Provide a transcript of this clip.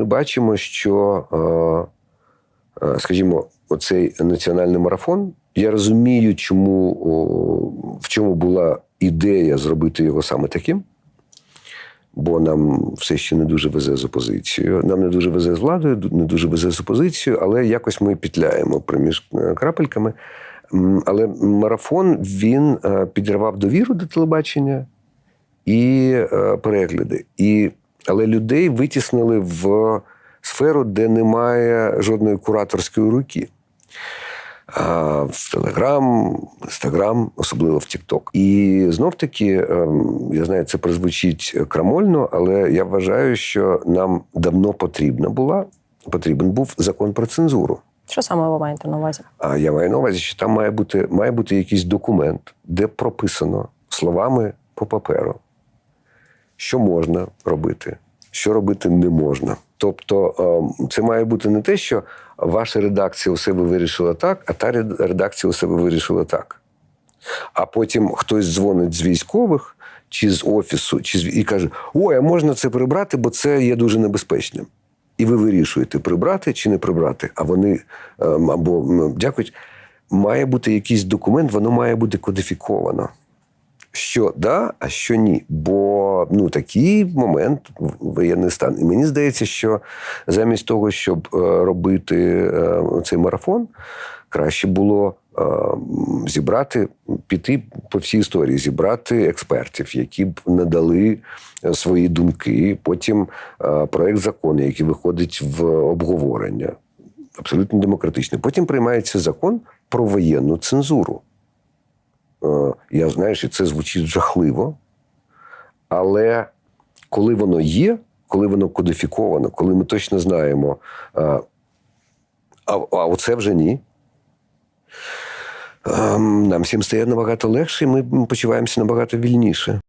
ми бачимо, що, е, е, скажімо, оцей національний марафон. Я розумію, чому в чому була ідея зробити його саме таким. Бо нам все ще не дуже везе з опозицією. Нам не дуже везе з владою, не дуже везе з опозицією, але якось ми петляємо проміж е, крапельками. Але марафон він підривав довіру до телебачення і перегляди. І, але людей витіснили в сферу, де немає жодної кураторської руки. В Телеграм, Інстаграм, особливо в Тікток. І знов таки, ем, я знаю, це прозвучить крамольно, але я вважаю, що нам давно потрібна була, потрібен був закон про цензуру. Що саме ви маєте на увазі? А я маю на увазі, що там має бути, має бути якийсь документ, де прописано словами по паперу, що можна робити, що робити не можна. Тобто ем, це має бути не те, що ваша редакція у себе вирішила так, а та редакція у себе вирішила так. А потім хтось дзвонить з військових чи з офісу, чи з... і каже: Ой, а можна це прибрати, бо це є дуже небезпечним. І ви вирішуєте, прибрати чи не прибрати. А вони ем, або дякують. Має бути якийсь документ, воно має бути кодифіковано. Що да, а що ні. Бо ну, такий момент воєнний стан. І мені здається, що замість того, щоб е, робити е, цей марафон, краще було е, зібрати, піти по всій історії, зібрати експертів, які б надали свої думки. Потім проект закону, який виходить в обговорення, абсолютно демократичний. Потім приймається закон про воєнну цензуру. Е, Я знаю, що це звучить жахливо, але коли воно є, коли воно кодифіковано, коли ми точно знаємо, е, а, а оце вже ні. ем, Нам всім стає набагато легше, і ми почуваємося набагато вільніше.